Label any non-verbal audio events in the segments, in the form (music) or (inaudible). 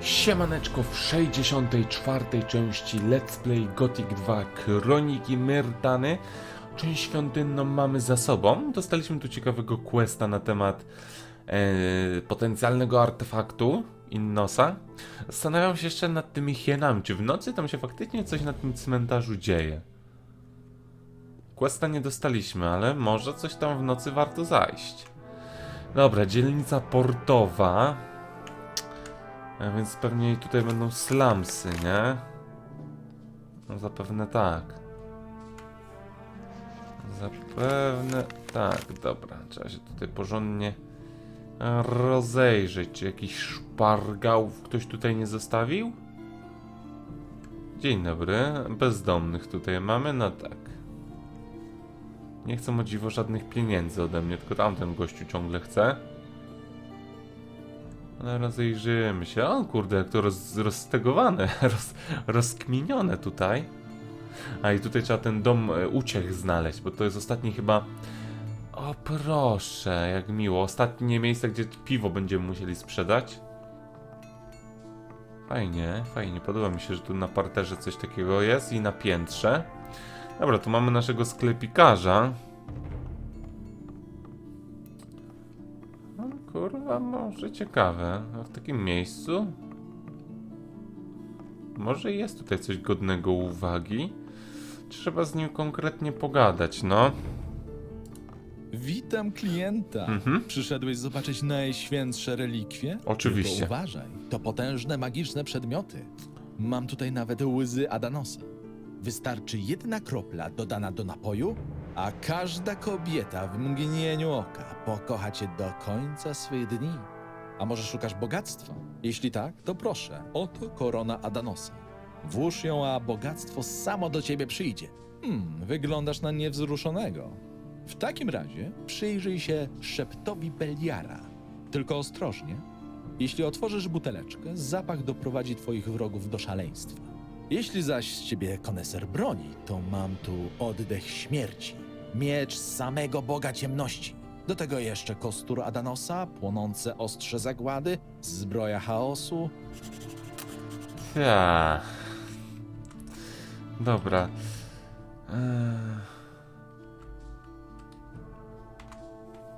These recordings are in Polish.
Siemaneczko w 64. części Let's Play Gothic 2 Kroniki Myrtany. Część świątynną mamy za sobą. Dostaliśmy tu ciekawego questa na temat e, potencjalnego artefaktu Innosa. Zastanawiam się jeszcze nad tymi hienami. Czy w nocy tam się faktycznie coś na tym cmentarzu dzieje? Questa nie dostaliśmy, ale może coś tam w nocy warto zajść. Dobra, dzielnica portowa. A więc pewnie tutaj będą slumsy, nie? No zapewne tak. Zapewne tak, dobra. Trzeba się tutaj porządnie rozejrzeć. Czy jakiś szpargałów ktoś tutaj nie zostawił? Dzień dobry. Bezdomnych tutaj mamy? No tak. Nie chcą o dziwo żadnych pieniędzy ode mnie, tylko tamten gościu ciągle chce. Ale rozejrzymy się. O kurde, jak to roz, roztegowane, (laughs) roz, rozkminione tutaj. A i tutaj trzeba ten dom e, uciech znaleźć, bo to jest ostatni chyba... O proszę, jak miło. Ostatnie miejsce, gdzie piwo będziemy musieli sprzedać. Fajnie, fajnie. Podoba mi się, że tu na parterze coś takiego jest i na piętrze. Dobra, tu mamy naszego sklepikarza. Kurwa, może ciekawe. A w takim miejscu? Może jest tutaj coś godnego uwagi? Trzeba z nim konkretnie pogadać, no. Witam klienta. Mhm. Przyszedłeś zobaczyć najświętsze relikwie? Oczywiście. Tylko uważaj, to potężne magiczne przedmioty. Mam tutaj nawet łzy Adanosa. Wystarczy jedna kropla dodana do napoju, a każda kobieta w mgnieniu oka pokocha cię do końca swych dni. A może szukasz bogactwa? Jeśli tak, to proszę, oto korona Adanosa. Włóż ją, a bogactwo samo do ciebie przyjdzie. Hmm, wyglądasz na niewzruszonego. W takim razie przyjrzyj się szeptowi Beliara. Tylko ostrożnie. Jeśli otworzysz buteleczkę, zapach doprowadzi twoich wrogów do szaleństwa. Jeśli zaś z ciebie koneser broni, to mam tu oddech śmierci. Miecz samego Boga ciemności. Do tego jeszcze kostur Adanosa, płonące ostrze zagłady, zbroja chaosu. Ja. Dobra. Eee,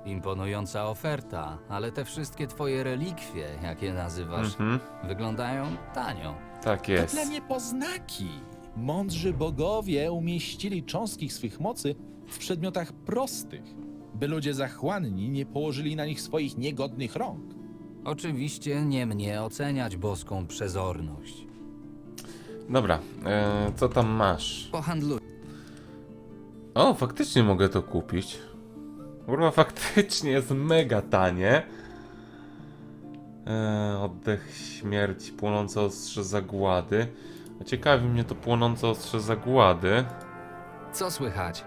Imponująca oferta, ale te wszystkie twoje relikwie, jak je nazywasz, mhm, wyglądają tanio. tak To jest. dla mnie poznaki. Mądrzy bogowie umieścili cząstki swych mocy w przedmiotach prostych, by ludzie zachłanni nie położyli na nich swoich niegodnych rąk. Oczywiście nie mnie oceniać boską przezorność. Dobra, eee, co tam masz? Pohandluj. O, faktycznie mogę to kupić. Kurwa, (laughs) faktycznie jest mega tanie. Eee, oddech śmierci, płonące ostrze zagłady. Ciekawi mnie to płonące ostrze zagłady. Co słychać?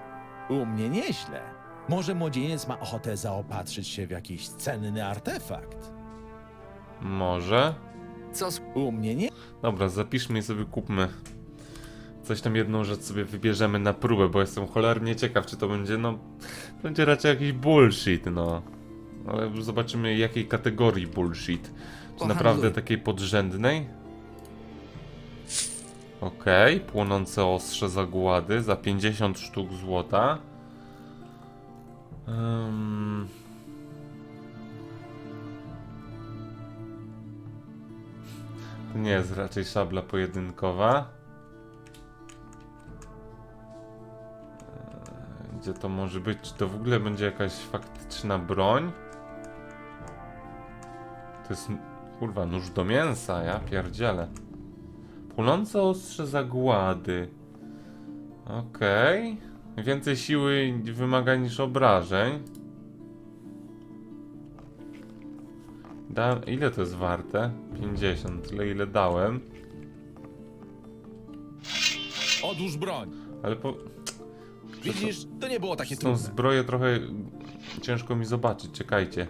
U mnie nieźle. Może młodzieniec ma ochotę zaopatrzyć się w jakiś cenny artefakt. Może? Co s- U mnie nie. Dobra, zapiszmy i sobie kupmy. Coś tam jedną rzecz sobie wybierzemy na próbę, bo jestem cholernie ciekaw, czy to będzie, no... to Będzie raczej jakiś bullshit, no. Ale zobaczymy jakiej kategorii bullshit. Czy Pohandluj. naprawdę takiej podrzędnej? Okej, płonące ostrze zagłady za 50 sztuk złota. Ym... To nie jest raczej szabla pojedynkowa. Eee, Gdzie to może być? Czy to w ogóle będzie jakaś faktyczna broń? To jest, kurwa, nóż do mięsa, ja pierdzielę. Płonące ostrze zagłady. Okej. Więcej siły wymaga niż obrażeń. Da, ile to jest warte? 50, tyle ile dałem. Odłóż broń. Ale po, Widzisz, to nie było takie tą trudne. zbroję trochę ciężko mi zobaczyć, czekajcie.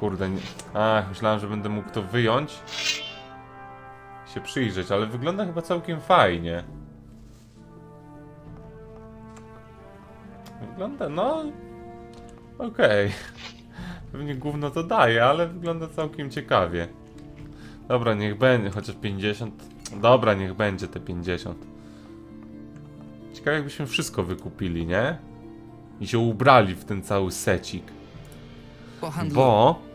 Kurde, nie... Ach, myślałem, że będę mógł to wyjąć. Się przyjrzeć, ale wygląda chyba całkiem fajnie. Wygląda, no... Okej. Pewnie gówno to daje, ale wygląda całkiem ciekawie. Dobra, niech będzie, chociaż 50. Dobra, niech będzie te 50. Ciekawe jakbyśmy wszystko wykupili, nie? I się ubrali w ten cały secik. Bo...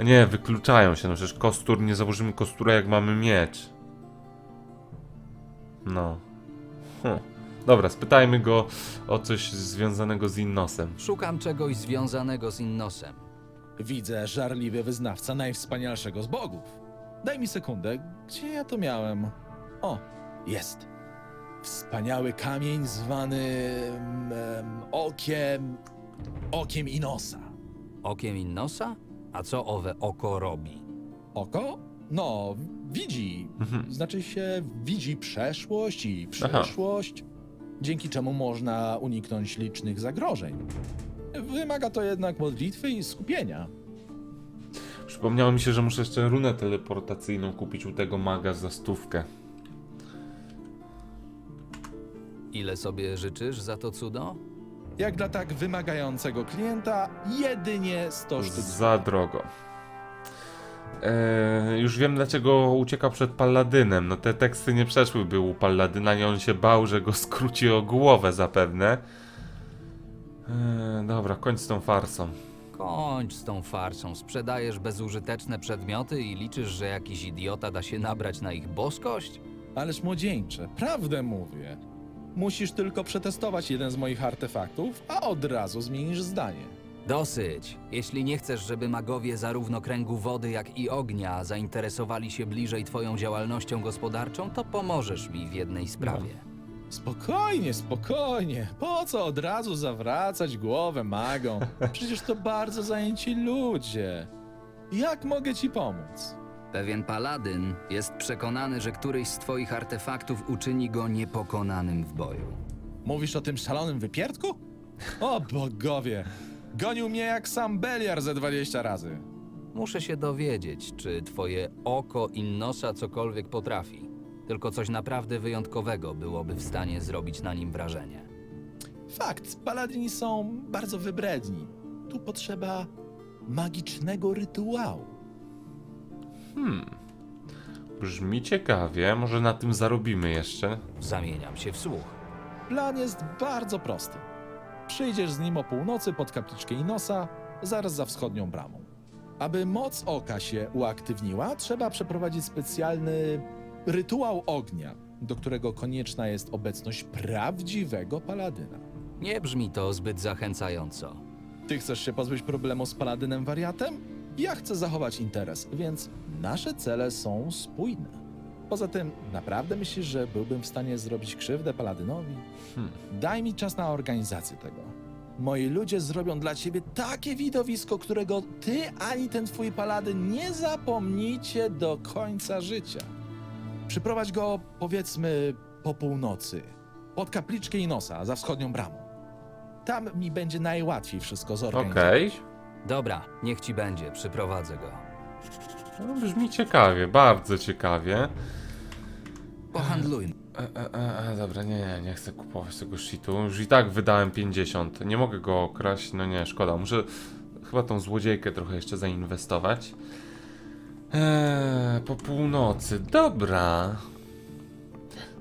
A nie, wykluczają się, no przecież kostur, nie założymy kostura jak mamy miecz. No. Hm. Dobra, spytajmy go o coś związanego z Innosem. Szukam czegoś związanego z Innosem. Widzę żarliwy wyznawca najwspanialszego z bogów. Daj mi sekundę, gdzie ja to miałem? O, jest. Wspaniały kamień zwany em, em, okiem. okiem Inosa. Okiem Innosa? A co owe oko robi? Oko? No, widzi. Mhm. Znaczy się, widzi przeszłość i Aha. przyszłość, dzięki czemu można uniknąć licznych zagrożeń. Wymaga to jednak modlitwy i skupienia. Przypomniało mi się, że muszę jeszcze runę teleportacyjną kupić u tego maga za stówkę. Ile sobie życzysz za to cudo? Jak dla tak wymagającego klienta, jedynie 100 sztuk. Za drogo. Eee, już wiem dlaczego uciekał przed Palladynem. No te teksty nie przeszłyby u Palladyna i on się bał, że go skróci o głowę zapewne. Eee, dobra, kończ z tą farsą. Kończ z tą farsą. Sprzedajesz bezużyteczne przedmioty i liczysz, że jakiś idiota da się nabrać na ich boskość? Ależ młodzieńcze, prawdę mówię. Musisz tylko przetestować jeden z moich artefaktów, a od razu zmienisz zdanie. Dosyć. Jeśli nie chcesz, żeby magowie zarówno kręgu wody, jak i ognia zainteresowali się bliżej twoją działalnością gospodarczą, to pomożesz mi w jednej sprawie. Spokojnie, spokojnie. Po co od razu zawracać głowę magom? (laughs) Przecież to bardzo zajęci ludzie. Jak mogę ci pomóc? Pewien paladyn jest przekonany, że któryś z twoich artefaktów uczyni go niepokonanym w boju. Mówisz o tym szalonym wypierdku? O bogowie! Gonił mnie jak sam Beliar ze 20 razy. Muszę się dowiedzieć, czy twoje oko Innosa cokolwiek potrafi. Tylko coś naprawdę wyjątkowego byłoby w stanie zrobić na nim wrażenie. Fakt, paladyni są bardzo wybredni. Tu potrzeba magicznego rytuału. Brzmi ciekawie, może na tym zarobimy jeszcze. Zamieniam się w słuch. Plan jest bardzo prosty. Przyjdziesz z nim o północy pod kapliczkę Inosa, zaraz za wschodnią bramą. Aby moc oka się uaktywniła, trzeba przeprowadzić specjalny rytuał ognia, do którego konieczna jest obecność prawdziwego paladyna. Nie brzmi to zbyt zachęcająco. Ty chcesz się pozbyć problemu z paladynem wariatem? Ja chcę zachować interes, więc nasze cele są spójne. Poza tym, naprawdę myślisz, że byłbym w stanie zrobić krzywdę paladynowi? Hmm. Daj mi czas na organizację tego. Moi ludzie zrobią dla ciebie takie widowisko, którego ty ani ten twój paladyn nie zapomnicie do końca życia. Przyprowadź go, powiedzmy, po północy, pod kapliczkę Inosa, za wschodnią bramą. Tam mi będzie najłatwiej wszystko zorganizować. Okej. Dobra, niech ci będzie, przyprowadzę go. No, brzmi ciekawie, bardzo ciekawie. Pohandlujmy. E, e, e, e, dobra, nie, nie, nie chcę kupować tego shitu. Już i tak wydałem 50. Nie mogę go okraść, no nie, szkoda. Muszę chyba tą złodziejkę trochę jeszcze zainwestować. Eee, po północy, dobra.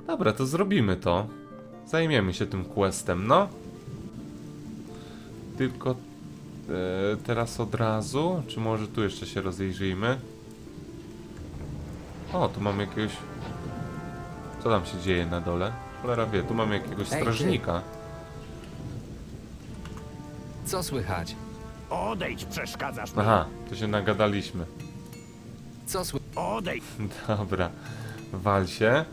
Dobra, to zrobimy to. Zajmiemy się tym questem, no. Tylko teraz od razu, czy może tu jeszcze się rozejrzyjmy? O, tu mamy jakiegoś co tam się dzieje na dole? Cholera wie, tu mamy jakiegoś Ej, ty. strażnika. Co słychać? Odejdź, przeszkadzasz mi. Aha, to się nagadaliśmy. Co słychać? Odejdź. (laughs) Dobra, wal się.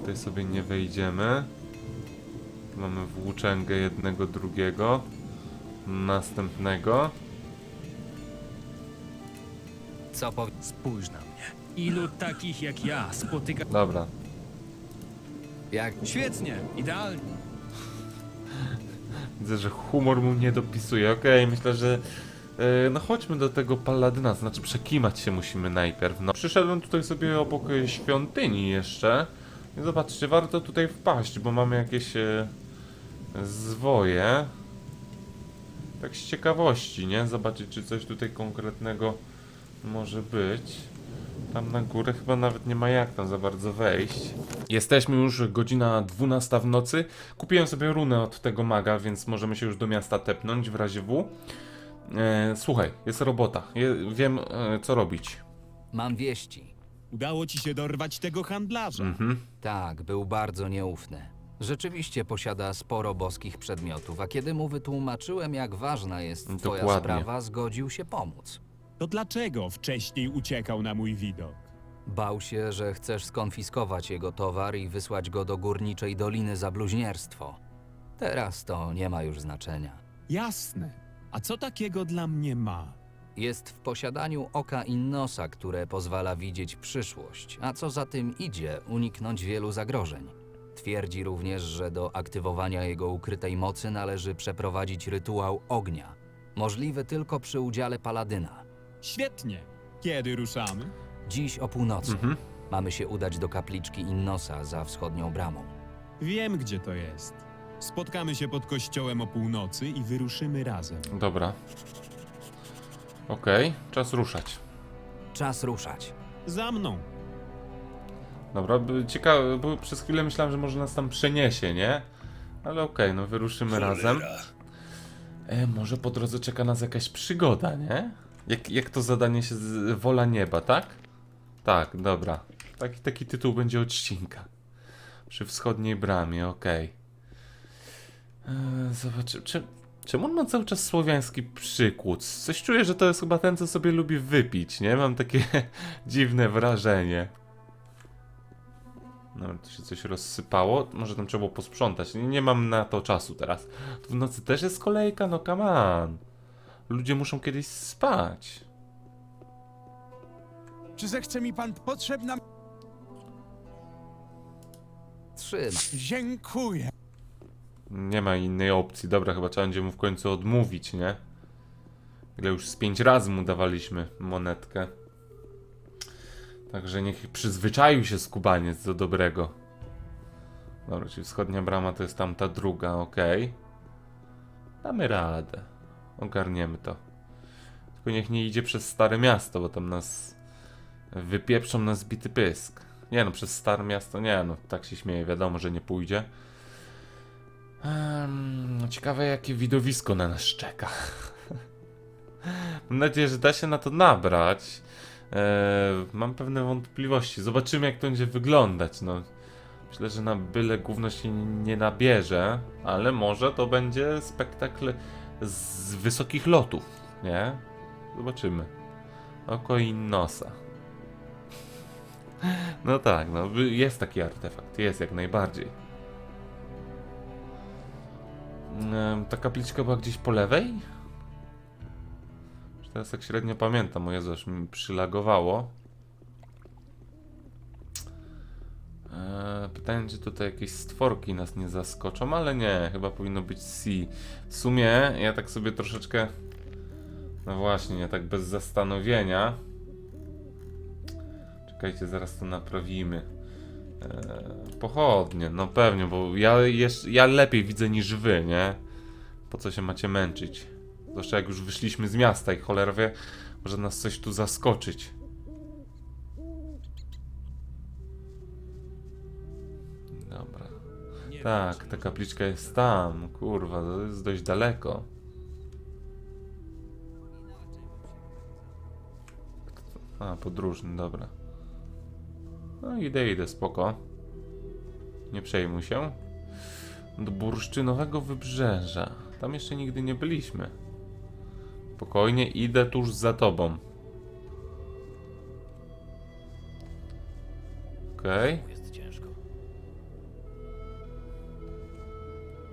Tutaj sobie nie wejdziemy. Mamy włóczęgę jednego, drugiego. Następnego. Co powie... Spójrz na mnie. Ilu takich jak ja spotyka... Dobra, Jak... Świetnie, idealnie. (laughs) Widzę, że humor mu nie dopisuje. Okej, myślę, że. e, no chodźmy do tego paladyna, znaczy przekimać się musimy najpierw. No, przyszedłem tutaj sobie obok świątyni jeszcze. I zobaczcie, warto tutaj wpaść, bo mamy jakieś. E, zwoje. Tak z ciekawości, nie? Zobaczyć, czy coś tutaj konkretnego może być. Tam na górę chyba nawet nie ma jak tam za bardzo wejść. Jesteśmy już godzina 12 w nocy. Kupiłem sobie runę od tego maga, więc możemy się już do miasta tepnąć w razie W. E, słuchaj, jest robota. Je, wiem, e, co robić. Mam wieści. Udało ci się dorwać tego handlarza. Mhm. Tak, był bardzo nieufny. Rzeczywiście posiada sporo boskich przedmiotów, a kiedy mu wytłumaczyłem, jak ważna jest twoja Dokładnie. sprawa, zgodził się pomóc. To dlaczego wcześniej uciekał na mój widok? Bał się, że chcesz skonfiskować jego towar i wysłać go do górniczej doliny za bluźnierstwo. Teraz to nie ma już znaczenia. Jasne. A co takiego dla mnie ma? Jest w posiadaniu oka Innosa, które pozwala widzieć przyszłość, a co za tym idzie, uniknąć wielu zagrożeń. Twierdzi również, że do aktywowania jego ukrytej mocy należy przeprowadzić rytuał ognia, możliwy tylko przy udziale paladyna. Świetnie. Kiedy ruszamy? Dziś o północy Mhm. mamy się udać do kapliczki Innosa za wschodnią bramą. Wiem, gdzie to jest. Spotkamy się pod kościołem o północy i wyruszymy razem. Dobra. Okej, czas ruszać. Czas ruszać. Za mną. Dobra, ciekawe, bo przez chwilę myślałem, że może nas tam przeniesie, nie? Ale okej, no wyruszymy razem. E, może po drodze czeka nas jakaś przygoda, nie? Jak, jak to zadanie się z Wola Nieba, tak? Tak, dobra. Taki, taki tytuł będzie odcinka. Przy wschodniej bramie, okej. Okay. Zobaczymy, czy, czemu on ma cały czas słowiański przykład? Coś czuję, że to jest chyba ten, co sobie lubi wypić, nie? Mam takie (laughs) dziwne wrażenie. No, to się coś rozsypało. Może tam trzeba było posprzątać. Nie, nie mam na to czasu teraz. W nocy też jest kolejka? No come on. Ludzie muszą kiedyś spać. Czy zechce mi pan potrzebna? Trzyma. Dziękuję. Nie ma innej opcji. Dobra, chyba trzeba będzie mu w końcu odmówić, nie? Ile już z pięć razy mu dawaliśmy monetkę. Także niech przyzwyczaił się skubaniec do dobrego. Dobra, czyli wschodnia brama to jest tamta druga, okej. Damy radę. Ogarniemy to. Tylko niech nie idzie przez stare miasto, bo tam nas wypieprzą na zbity pysk. Nie no, przez stare miasto nie no, tak się śmieje, wiadomo, że nie pójdzie. Em, ciekawe jakie widowisko na nas czeka. (laughs) Mam nadzieję, że da się na to nabrać. E, mam pewne wątpliwości. Zobaczymy jak to będzie wyglądać. No, myślę, że na byle gówno się nie nabierze, ale może to będzie spektakl z wysokich lotów, nie? Zobaczymy. Oko i nosa. No tak, no jest taki artefakt, jest jak najbardziej. Em, Ta kapliczka była gdzieś po lewej? Teraz tak średnio pamiętam, o Jezu, aż mi przylagowało. Eee, pytanie, czy tutaj jakieś stworki nas nie zaskoczą, ale nie, chyba powinno być C. W sumie, ja tak sobie troszeczkę... No właśnie, nie tak bez zastanowienia. Czekajcie, zaraz to naprawimy. Eee, pochodnie, no pewnie, bo ja, ja lepiej widzę niż wy, nie? Po co się macie męczyć? Zwłaszcza jak już wyszliśmy z miasta i cholera wie, może nas coś tu zaskoczyć. Dobra. Tak, ta kapliczka jest tam, kurwa, to jest dość daleko. A, podróżny, dobra. No idę, idę, spoko. Nie przejmuj się. Do bursztynowego wybrzeża. Tam jeszcze nigdy nie byliśmy. Spokojnie, idę tuż za tobą. Okej. Jest ciężko.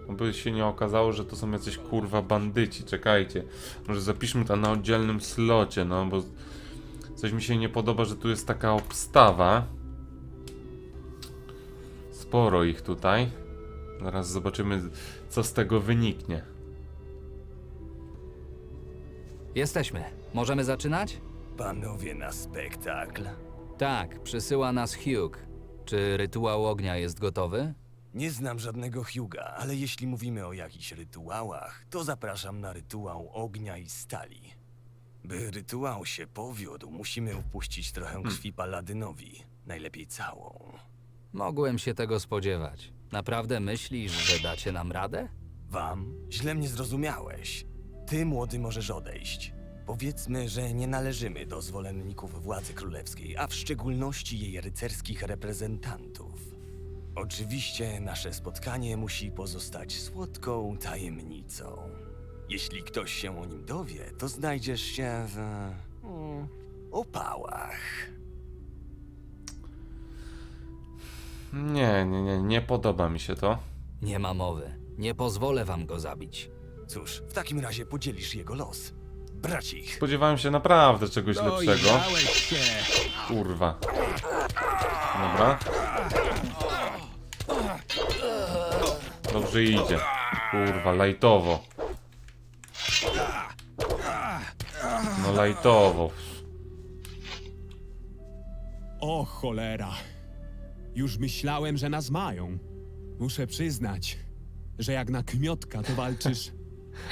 By się nie okazało, że to są jacyś kurwa bandyci. Czekajcie. Może zapiszmy to na oddzielnym slocie, no bo coś mi się nie podoba, że tu jest taka obstawa. Sporo ich tutaj. Zaraz zobaczymy, co z tego wyniknie. Jesteśmy. Możemy zaczynać? Panowie na spektakl. Tak, przysyła nas Hugh. Czy rytuał ognia jest gotowy? Nie znam żadnego Huga, ale jeśli mówimy o jakichś rytuałach, to zapraszam na rytuał ognia i stali. By rytuał się powiódł, musimy upuścić trochę krwi paladynowi. Najlepiej całą. Mogłem się tego spodziewać. Naprawdę myślisz, że dacie nam radę? Wam? Źle mnie zrozumiałeś. Ty, młody, możesz odejść. Powiedzmy, że nie należymy do zwolenników władzy królewskiej, a w szczególności jej rycerskich reprezentantów. Oczywiście nasze spotkanie musi pozostać słodką tajemnicą. Jeśli ktoś się o nim dowie, to znajdziesz się w... Mm, opałach. Nie, nie, nie, nie podoba mi się to. Nie ma mowy. Nie pozwolę wam go zabić. Cóż, w takim razie podzielisz jego los. Bracich. Spodziewałem się naprawdę czegoś No lepszego. się! Kurwa. Dobra. Dobrze idzie. Kurwa, lajtowo. No lajtowo. O cholera! Już myślałem, że nas mają. Muszę przyznać, że jak na kmiotka to walczysz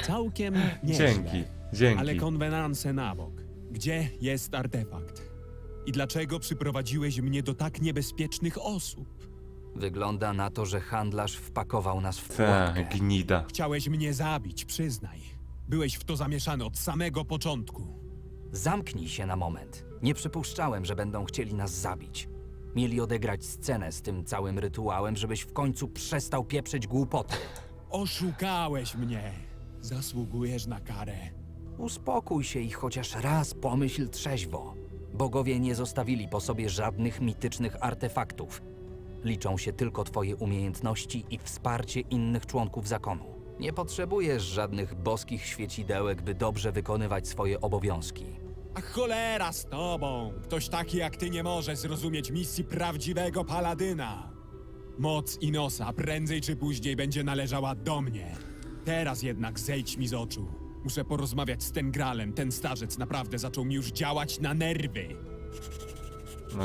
całkiem nieźle. Dzięki, dzięki. Ale konwenanse na bok. Gdzie jest artefakt? I dlaczego przyprowadziłeś mnie do tak niebezpiecznych osób? Wygląda na to, że handlarz wpakował nas w Ta, pułapkę. gnida. Chciałeś mnie zabić, przyznaj. Byłeś w to zamieszany od samego początku. Zamknij się na moment. Nie przypuszczałem, że będą chcieli nas zabić. Mieli odegrać scenę z tym całym rytuałem, żebyś w końcu przestał pieprzyć głupoty. Oszukałeś mnie. Zasługujesz na karę. Uspokój się i chociaż raz pomyśl trzeźwo. Bogowie nie zostawili po sobie żadnych mitycznych artefaktów. Liczą się tylko twoje umiejętności i wsparcie innych członków zakonu. Nie potrzebujesz żadnych boskich świecidełek, by dobrze wykonywać swoje obowiązki. A cholera z tobą! Ktoś taki jak ty nie może zrozumieć misji prawdziwego paladyna. Moc Inosa prędzej czy później będzie należała do mnie. Teraz jednak zejdź mi z oczu. Muszę porozmawiać z ten gralem. Ten starzec naprawdę zaczął mi już działać na nerwy.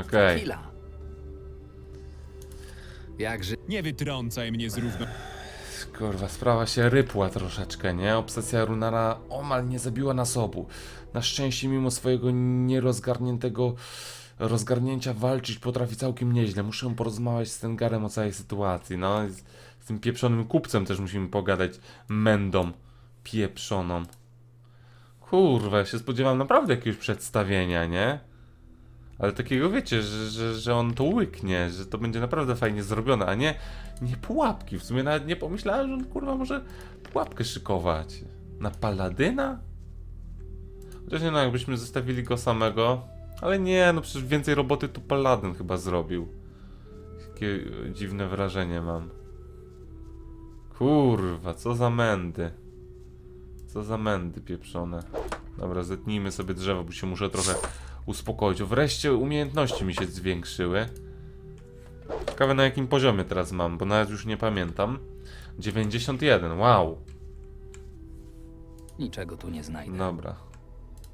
Okej. Chwila. Jakże Nie wytrącaj mnie z równo... Kurwa, sprawa się rypła troszeczkę, nie? Obsesja Runara omal nie zabiła nas obu. Na szczęście, mimo swojego nierozgarniętego rozgarnięcia, walczyć potrafi całkiem nieźle. Muszę porozmawiać z Tengarem o całej sytuacji, no. Z tym pieprzonym kupcem też musimy pogadać. Mendą. Pieprzoną. Kurwa, ja się spodziewałem naprawdę jakiegoś przedstawienia, nie? Ale takiego wiecie, że, że, że on to łyknie, że to będzie naprawdę fajnie zrobione, a nie, nie pułapki. W sumie nawet nie pomyślałem, że on kurwa może pułapkę szykować. Na paladyna? Chociaż nie no, jakbyśmy zostawili go samego. Ale nie, no przecież więcej roboty tu paladyn chyba zrobił. Jakie e, dziwne wrażenie mam. Kurwa, co za mędy. Co za mędy pieprzone. Dobra, zetnijmy sobie drzewo, bo się muszę trochę uspokoić. O, wreszcie umiejętności mi się zwiększyły. Ciekawe na jakim poziomie teraz mam, bo nawet już nie pamiętam. 91, wow. niczego tu nie znajdę. Dobra.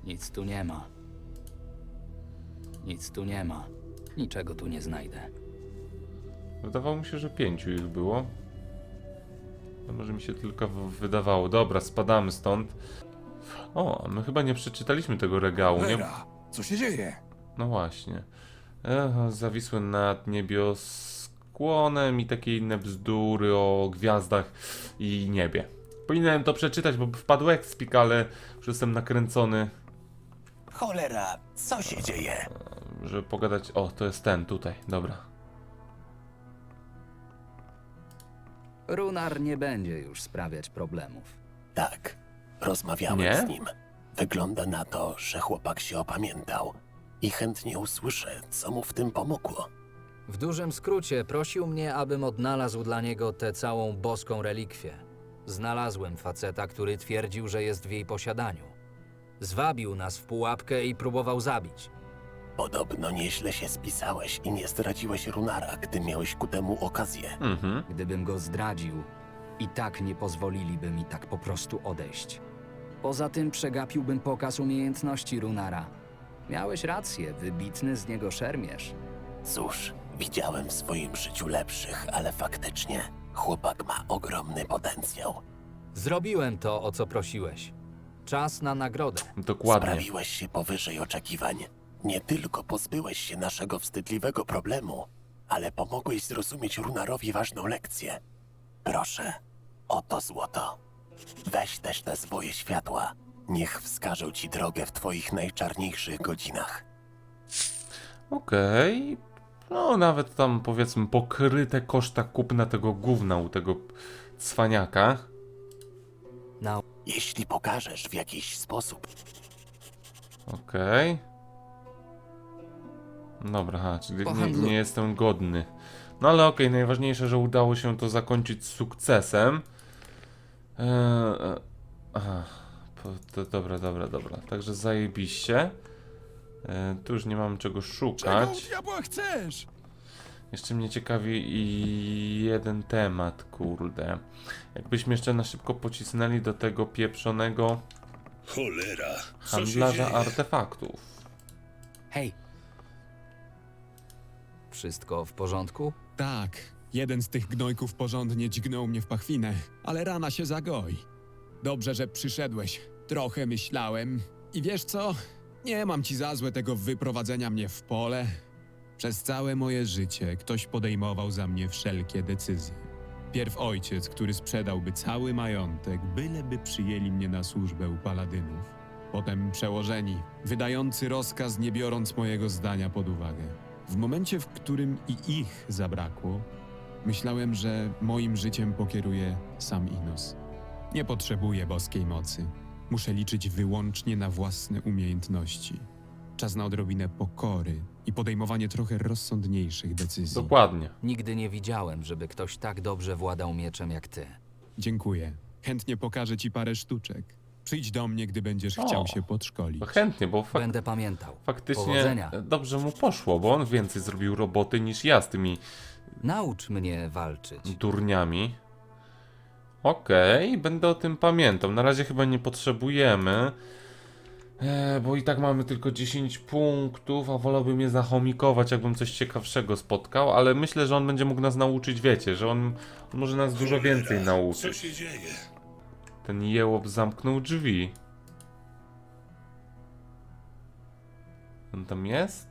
Nic tu nie ma. Nic tu nie ma. Niczego tu nie znajdę. Wydawało mi się, że pięciu ich było. To może mi się tylko wydawało. Dobra, spadamy stąd. O, my chyba nie przeczytaliśmy tego regału, nie? Cholera, co się dzieje? No właśnie. Echa, zawisły nad niebioskłonem i takie inne bzdury o gwiazdach i niebie. Powinienem to przeczytać, bo wpadł ekspik, ale już jestem nakręcony, Cholera, co się dzieje? żeby pogadać. O, to jest ten tutaj, dobra. Runar nie będzie już sprawiać problemów. Tak, rozmawiałem Nie? z nim. Wygląda na to, że chłopak się opamiętał i chętnie usłyszę, co mu w tym pomogło. W dużym skrócie prosił mnie, abym odnalazł dla niego tę całą boską relikwię. Znalazłem faceta, który twierdził, że jest w jej posiadaniu. Zwabił nas w pułapkę i próbował zabić. Podobno nieźle się spisałeś i nie zdradziłeś Runara, gdy miałeś ku temu okazję. Mhm. Gdybym go zdradził, i tak nie pozwoliliby mi tak po prostu odejść. Poza tym przegapiłbym pokaz umiejętności Runara. Miałeś rację, wybitny z niego szermierz. Cóż, Widziałem w swoim życiu lepszych, ale faktycznie chłopak ma ogromny potencjał. Zrobiłem to, o co prosiłeś. Czas na nagrodę. Dokładnie. Sprawiłeś się powyżej oczekiwań. Nie tylko pozbyłeś się naszego wstydliwego problemu, ale pomogłeś zrozumieć Runarowi ważną lekcję. Proszę, oto złoto. Weź też te swoje światła. Niech wskażą ci drogę w twoich najczarniejszych godzinach. Okej. No, nawet tam powiedzmy pokryte koszta kupna tego gówna u tego cwaniaka. Jeśli pokażesz w jakiś sposób, Okej. Dobra, ha, czyli nie, nie jestem godny. No ale okej, najważniejsze, że udało się to zakończyć sukcesem. Eee, aha, to, dobra, dobra, dobra. Także zajebiście. E, tu już nie mam czego Czego szukać. diabła chcesz? Jeszcze mnie ciekawi i jeden temat, kurde. Jakbyśmy jeszcze na szybko pocisnęli do tego pieprzonego Cholera, handlarza artefaktów. Hej! Wszystko w porządku? Tak, jeden z tych gnojków porządnie dźgnął mnie w pachwinę, ale rana się zagoi. Dobrze, że przyszedłeś. Trochę myślałem. I wiesz co? Nie mam ci za złe tego wyprowadzenia mnie w pole. Przez całe moje życie ktoś podejmował za mnie wszelkie decyzje. Pierw ojciec, który sprzedałby cały majątek, byleby przyjęli mnie na służbę u paladynów. Potem przełożeni, wydający rozkaz nie biorąc mojego zdania pod uwagę. W momencie, w którym i ich zabrakło, myślałem, że moim życiem pokieruje sam Inos. Nie potrzebuję boskiej mocy. Muszę liczyć wyłącznie na własne umiejętności. Czas na odrobinę pokory i podejmowanie trochę rozsądniejszych decyzji. Dokładnie. Nigdy nie widziałem, żeby ktoś tak dobrze władał mieczem jak ty. Dziękuję. Chętnie pokażę ci parę sztuczek. Przyjdź do mnie, gdy będziesz O. chciał się podszkolić. Chętnie, bo fak Będę pamiętał. faktycznie Powodzenia. dobrze mu poszło, bo on więcej zrobił roboty niż ja z tymi Naucz mnie walczyć. durniami. Okej, będę o tym pamiętał. Na razie chyba nie potrzebujemy. E, bo i tak mamy tylko 10 punktów, a wolałbym je zachomikować, jakbym coś ciekawszego spotkał, ale myślę, że on będzie mógł nas nauczyć, wiecie, że on, on może nas dużo więcej Co nauczyć. się dzieje? Ten jełop zamknął drzwi. On tam jest?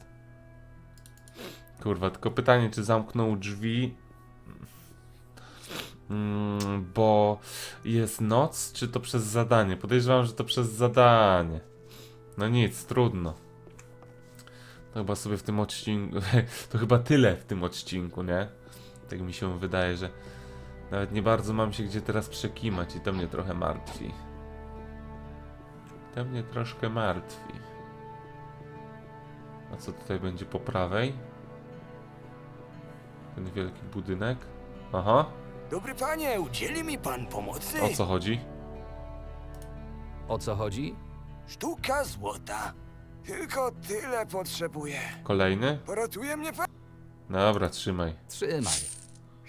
Kurwa, tylko pytanie, czy zamknął drzwi? Mm, bo jest noc, czy to przez zadanie? Podejrzewam, że to przez zadanie. No nic, trudno. To chyba sobie w tym odcinku. (laughs) To chyba tyle w tym odcinku, nie? Tak mi się wydaje, że nawet nie bardzo mam się gdzie teraz przekimać i to mnie trochę martwi. To mnie troszkę martwi. A co tutaj będzie po prawej? Ten wielki budynek. Aha, Dobry panie, udzieli mi pan pomocy? o co chodzi? O co chodzi? Sztuka złota. Tylko tyle potrzebuję. Kolejny? Poratuje mnie pan? Dobra, trzymaj. Trzymaj.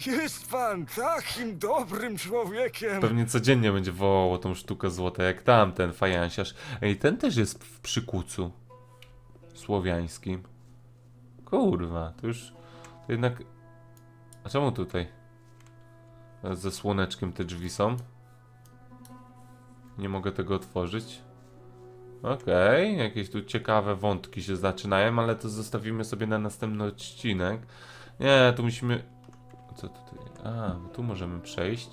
Jest pan takim dobrym człowiekiem. Pewnie codziennie będzie wołało tą sztukę złota, jak tamten fajansiarz. Ej, ten też jest w przykucu. Słowiańskim. Kurwa, to już... To jednak... A czemu tutaj? Ze słoneczkiem te drzwi są. Nie mogę tego otworzyć. Okej, jakieś tu ciekawe wątki się zaczynają, ale to zostawimy sobie na następny odcinek. Nie, tu musimy... Co tutaj? A, bo tu możemy przejść.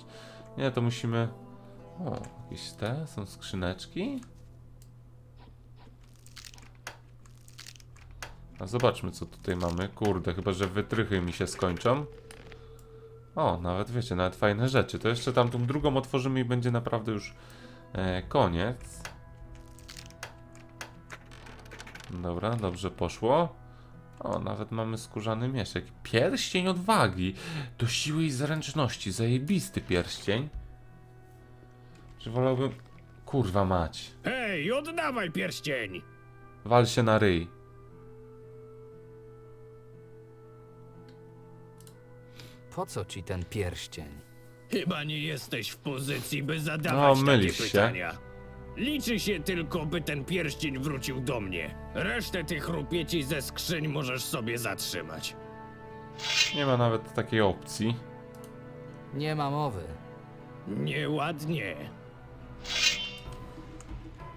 Nie, to musimy... O, jakieś te? Są skrzyneczki? A zobaczmy, co tutaj mamy. Kurde, chyba, że wytrychy mi się skończą. O, nawet wiecie, nawet fajne rzeczy. To jeszcze tam tą drugą otworzymy i będzie naprawdę już e, koniec. Dobra, dobrze poszło. O, nawet mamy skórzany mieszek. Pierścień odwagi. Do siły i zręczności. Zajebisty pierścień. Czy wolałbym... Kurwa mać. Hej, oddawaj pierścień! Wal się na ryj. Po co ci ten pierścień? Chyba nie jesteś w pozycji, by No, zadawać takie mylisz się. pytania. Liczy się tylko, by ten pierścień wrócił do mnie. Resztę tych rupieci ze skrzyń możesz sobie zatrzymać. Nie ma nawet takiej opcji. Nie ma mowy. Nieładnie.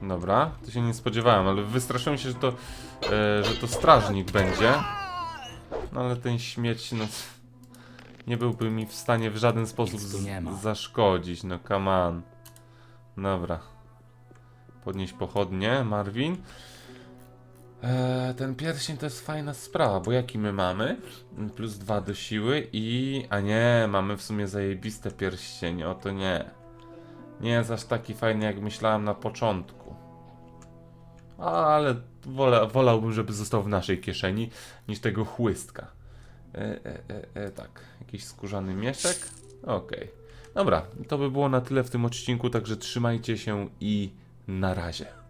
Dobra, to się nie spodziewałem, ale wystraszyłem się, że to, e, że to strażnik będzie. No ale ten śmieć, no... Nie byłby mi w stanie w żaden sposób Nic tu nie ma. zaszkodzić, no come on. Dobra. Podnieś pochodnie, Marvin. E, ten pierścień to jest fajna sprawa, bo jaki my mamy? Plus dwa do siły i... A nie, mamy w sumie zajebiste pierścień, o to nie. Nie jest aż taki fajny, jak myślałem na początku. Ale wola, wolałbym, żeby został w naszej kieszeni, niż tego chłystka. E, e, e, e, tak, jakiś skórzany mieszek? Okej. Dobra, to by było na tyle w tym odcinku, także trzymajcie się i na razie.